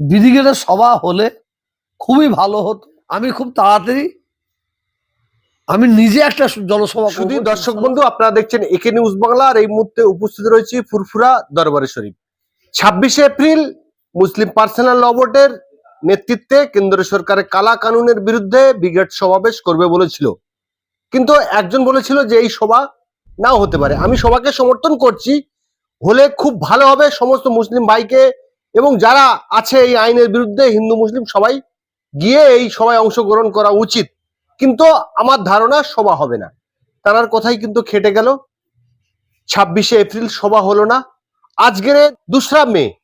ব্রিগেডের সভা হলে খুবই ভালো হতো। আমি খুব তাড়াতাড়ি আমি নিজে একটা জনসভা। শুধু দর্শক বন্ধু, আপনারা দেখছেন একে নিউজ বাংলা আর এই মুহূর্তে উপস্থিত রয়েছে ফুরফুরা দরবারে শরীফ। ছাব্বিশে এপ্রিল মুসলিম পার্সোনাল ল নেতৃত্বে কেন্দ্র সরকারের কালা কানুনের বিরুদ্ধে ব্রিগেড সমাবেশ করবে বলেছিল। কিন্তু একজন বলেছিল যে এই সভা নাও হতে পারে। আমি সবাকে সমর্থন করছি, হলে খুব ভালো হবে। সমস্ত মুসলিম ভাইকে এবং যারা আছে এই আইনের বিরুদ্ধে হিন্দু, মুসলিম সবাই, গিয়ে এই সভায় অংশগ্রহণ করা উচিত। কিন্তু আমার ধারণা সভা হবে না। তার কথাই কিন্তু খেটে গেল। ছাব্বিশে এপ্রিল সভা হলো না। আজকের দুসরা মে।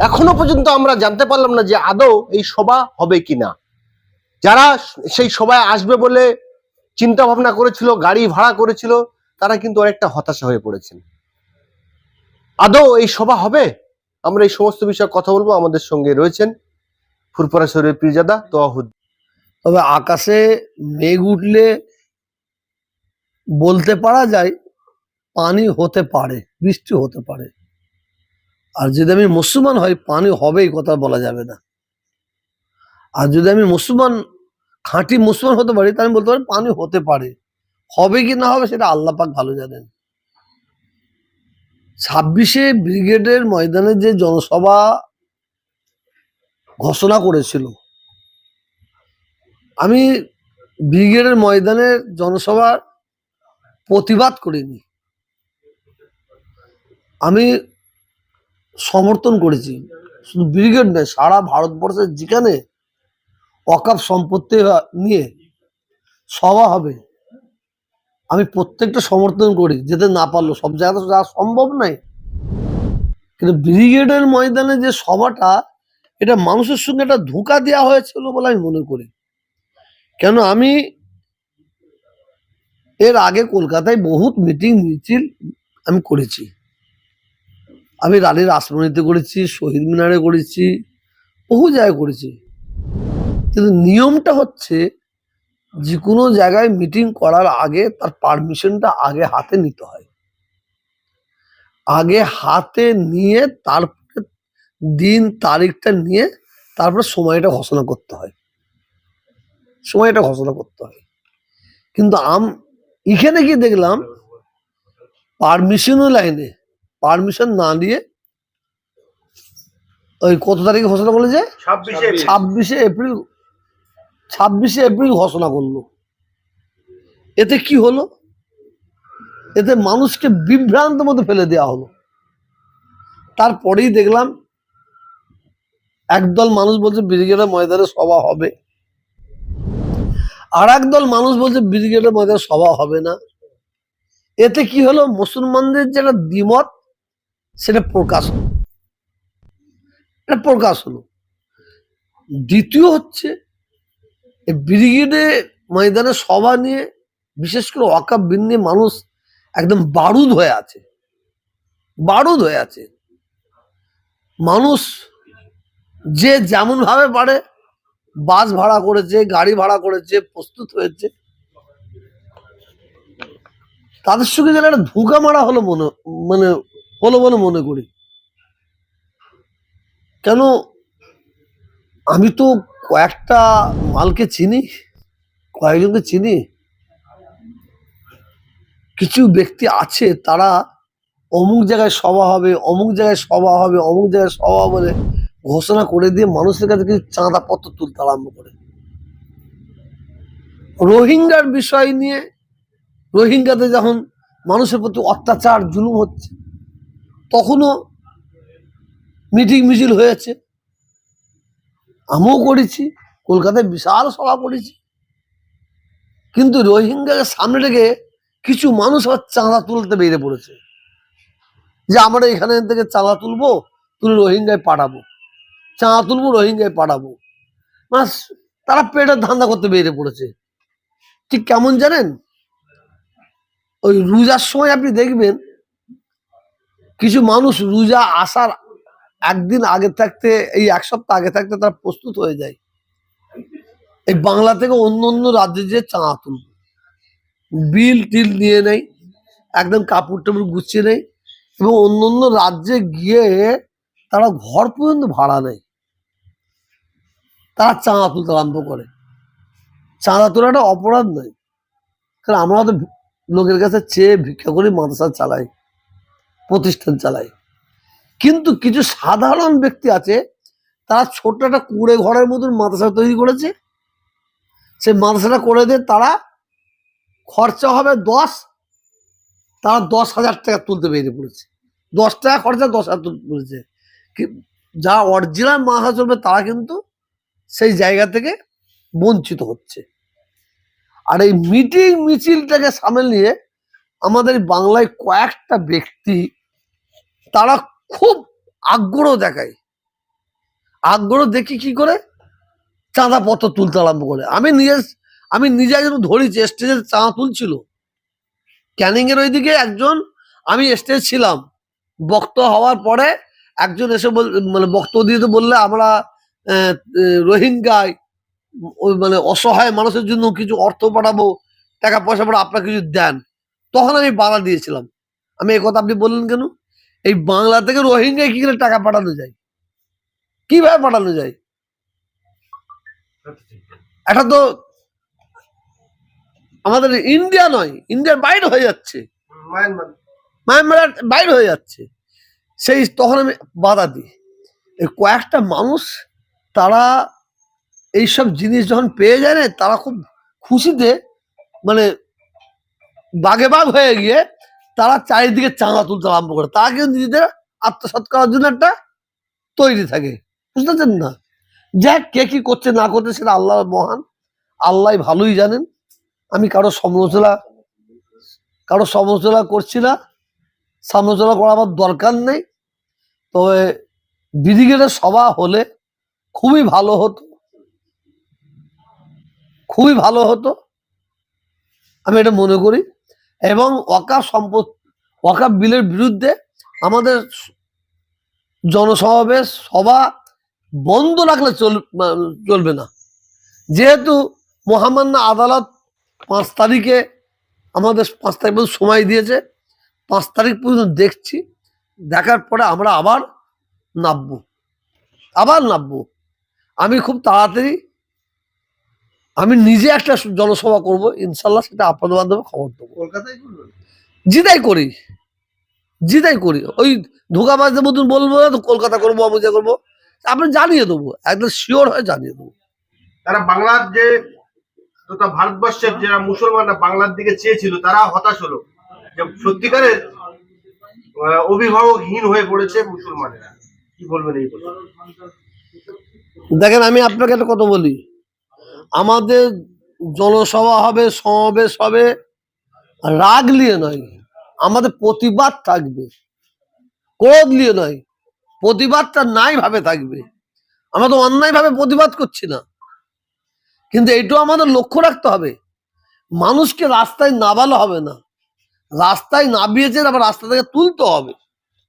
এখনও পর্যন্ত আমরা জানতে পারলাম না যে আদৌ এই সভা হবে কিনা। যারা সেই সভায় আসবে বলে চিন্তা ভাবনা করেছিল, গাড়ি ভাড়া করেছিল, তারা কিন্তু অনেকটা হতাশা হয়ে পড়েছেন। আদৌ এই সভা হবে? আমরা এই সমস্ত বিষয়ে কথা বলব। আমাদের সঙ্গে রয়েছেন ফুরপুরা শরীর পিরজাদা তোয়াহুদ তবে আকাশে মেঘ উঠলে বলতে পারা যায়, পানি হতে পারে, বৃষ্টি হতে পারে। আর যদি আমি মুসলমান হই, পানি হবে এই কথা বলা যাবে না। আর যদি আমি মুসলমান, খাঁটি মুসলমান হতে পারি, তাহলে বলতে পারি পানি হতে পারে। হবে কি না হবে, সেটা আল্লাহ পাক ভালো জানেন। ছাব্বিশে ব্রিগেডের ময়দানে যে জনসভা ঘোষণা করেছিল, আমি ব্রিগেডের ময়দানে জনসভার প্রতিবাদ করিনি। আমি সমর্থন করেছি। শুধু ব্রিগেড নয়, সারা ভারতবর্ষের যেখানে অকাপ সম্পত্তি নিয়ে সভা হবে আমি প্রত্যেকটা সমর্থন করি, যেতে না পারল সব জায়গাতে যাওয়া সম্ভব নয়। কিন্তু ব্রিগেডের ময়দানে যে সভাটা, এটা মানুষের সঙ্গে একটা ধোঁকা দেওয়া হয়েছিল বলে আমি মনে করি। কেন আমি এর আগে কলকাতায় বহুত মিটিং, মিছিল আমি করেছি। আমি রানীর আশ্রমণীতে করেছি, শহীদ মিনারে করেছি, বহু জায়গায় করেছি। কিন্তু নিয়মটা হচ্ছে যে কোনো জায়গায় মিটিং করার আগে তার পারমিশনটা আগে হাতে নিতে হয়। আগে হাতে নিয়ে তারপরে দিন তারিখটা নিয়ে তারপরে সময়টা ঘোষণা করতে হয়। সময়টা ঘোষণা করতে হয়। কিন্তু আম এখানে কি দেখলাম পারমিশনও লাইনে। পারমিশন না দিয়ে ওই কত তারিখে ঘোষণা করল যে? ছাব্বিশে এপ্রিল ছাব্বিশে এপ্রিল ঘোষণা করল। এতে কি হলো? এতে মানুষকে বিভ্রান্ত মতো ফেলে দেওয়া হলো। তারপরেই দেখলাম, একদল মানুষ বলছে ব্রিগেডের ময়দানে সভা হবে। আর একদল মানুষ বলছে ব্রিগেডের ময়দানে সভা হবে না। এতে কি হলো? মুসলমানদের যেটা দ্বিমত, সেটা প্রকাশ হলো। এটা প্রকাশ হলো। দ্বিতীয় হচ্ছে এই ব্রিগেডে ময়দানে সভা নিয়ে, বিশেষ করে ওয়াকাব বিন নিয়ে মানুষ একদম বারুদ হয়ে আছে। বারুদ হয়ে আছে। মানুষ যে যেমন ভাবে পারে, বাস ভাড়া করেছে, গাড়ি ভাড়া করেছে, প্রস্তুত হয়েছে। তাদের সঙ্গে যেন একটা ধোঁকা মারা হলো মনে মানে হলো বলে মনে করি। কেন আমি তো কয়েকটা মালকে চিনি, কয়েকজনকে চিনি। কিছু ব্যক্তি আছে, তারা অমুক জায়গায় সভা হবে, অমুক জায়গায় সভা হবে, অমুক জায়গায় সভা বলে ঘোষণা করে দিয়ে মানুষের কাছে কিছু চাঁদাপত্র তুলতে আরম্ভ করে। রোহিঙ্গার বিষয় নিয়ে রোহিঙ্গাতে যখন মানুষের প্রতি অত্যাচার, জুলুম হচ্ছে, তখনও মিটিং মিছিল হয়েছে। আমিও করেছি, কলকাতায় বিশাল সভা করেছি। কিন্তু রোহিঙ্গাকে সামনে রেখে কিছু মানুষ আবার চাঁদা তুলতে বেরিয়ে পড়েছে। যে আমরা এখানে থেকে চাঁদা তুলবো, তুলে রোহিঙ্গায় পাঠাবো। চাঁদা তুলবো, রোহিঙ্গায় পাঠাবো। মানে তারা পেটের ধান্দা করতে বেরিয়ে পড়েছে। ঠিক কেমন জানেন? ওই রোজার সময় আপনি দেখবেন, কিছু মানুষ রোজা, আসার একদিন আগে থাকতে, এই এক সপ্তাহ আগে থাকতে তারা প্রস্তুত হয়ে যায়। এই বাংলা থেকে অন্য অন্য রাজ্যে যে চাঁদা তুলবে। বিল টিল নিয়ে নেই, একদম কাপড় টাপড় গুছিয়ে নেই, এবং অন্য অন্য রাজ্যে গিয়ে তারা ঘর পর্যন্ত ভাড়া নেয়। তারা চাঁদা তুলতে আরম্ভ করে। চাঁদা তোলাটা অপরাধ নয়, কারণ আমরা তো লোকের কাছে চেয়ে ভিক্ষা করি, মাদ্রাসা চালাই প্রতিষ্ঠান চালাই কিন্তু কিছু সাধারণ ব্যক্তি আছে, তারা ছোট্ট একটা কুড়ে ঘরের মতন মাদ্রাসা তৈরি করেছে। সেই মাদ্রাসাটা করে দিয়ে তারা খরচা হবে দশ, তারা দশ হাজার টাকা তুলতে বেরিয়ে পড়েছে। দশ টাকা খরচা দশ হাজার তুলতে পড়েছে। যারা অরিজিনাল মাদ্রাসা চলবে তারা কিন্তু সেই জায়গা থেকে বঞ্চিত হচ্ছে। আর এই মিটিং মিছিলটাকে সামনে নিয়ে আমাদের বাংলায় কয়েকটা ব্যক্তি, তারা খুব আগ্রহ দেখায়। আগ্রহ দেখি কি করে? চাঁদাপত্র তুলতে আরম্ভ করে। আমি নিজে আমি নিজে একজন ধরেছি স্টেজে চাঁদা তুলছিল। ক্যানিং এর ওইদিকে একজন, আমি স্টেজ ছিলাম। বক্তব্য হওয়ার পরে একজন এসে বল মানে বক্তব্য দিয়ে তো বললে আমরা রোহিঙ্গায় ওই মানে অসহায় মানুষের জন্য কিছু অর্থ পাঠাবো, টাকা পয়সা পাঠাবো, আপনারা কিছু দেন। তখন আমি বাধা দিয়েছিলাম। আমি এই কথা আপনি বললেন কেন? এই বাংলা থেকে রোহিঙ্গায় কি করে টাকা পাঠানো যায়? কীভাবে পাঠানো যায়? এটা তো আমাদের ইন্ডিয়া নয় ইন্ডিয়ার বাইরে হয়ে যাচ্ছে। মায়ানমার। বাইরে হয়ে যাচ্ছে। সেই তখন আমি বাধা দিই। এই কয়েকটা মানুষ তারা এইসব জিনিস যখন পেয়ে যায় না তারা খুব খুশিতে মানে বাগে বাঘ হয়ে গিয়ে তারা চারিদিকে চাঁদা তুলতে আরম্ভ করে। তারা কিন্তু নিজেদের আত্মসাৎ করার জন্য একটা তৈরি থাকে। বুঝতে পারছেন না? যাক, কে কি করছে, না করছে, সেটা আল্লাহ মহান। আল্লাহ ভালোই জানেন। আমি কারও সমালোচনা কারও সমালোচনা করছি না। সমালোচনা করা আমার দরকার নেই। তবে ব্রিগেডের সভা হলে খুবই ভালো হতো। খুবই ভালো হতো। আমি এটা মনে করি। এবং ওয়াকাফ সম্পদ ওয়াকাফ বিলের বিরুদ্ধে আমাদের জনসমাবেশ, সভা বন্ধ রাখলে চল চলবে না। যেহেতু মহামান্য আদালত পাঁচ তারিখে আমাদের পাঁচ তারিখ পর্যন্ত সময় দিয়েছে, পাঁচ তারিখ পর্যন্ত দেখছি, দেখার পরে আমরা আবার নামবো। আবার নামবো। আমি খুব তাড়াতাড়ি আমি নিজে একটা জনসভা করব ইনশাল্লাহ সেটা আপনাদের মাধ্যমে খবর দেবো। কলকাতায় জিদাই করি জিদাই করি ওই ধোকাবাজদের মতন বলব না তো কলকাতা করব অমুজা করব আপনি জানিয়ে দেবো একদম শিওর হয়ে জানিয়ে দেবো। তারা বাংলার যে তথা ভারতবর্ষের যারা মুসলমানরা বাংলার দিকে চেয়েছিল তারা হতাশ হলো। যে সত্যিকারের অভিভাবকহীন হয়ে পড়েছে মুসলমানেরা। কি বলবেন এই দেখেন আমি আপনাকে একটা কথা বলি। আমাদের জনসভা হবে, সমাবেশ হবে, রাগ নিয়ে নয়। আমাদের প্রতিবাদ থাকবে। ক্রোধ নিয়ে নয়। প্রতিবাদটা নাই ভাবে থাকবে। আমরা তো অন্যায় ভাবে প্রতিবাদ করছি না। কিন্তু এটাও আমাদের লক্ষ্য রাখতে হবে। মানুষকে রাস্তায় নামালে হবে না। রাস্তায় নামিয়েছে আবার রাস্তা থেকে তুলতে হবে।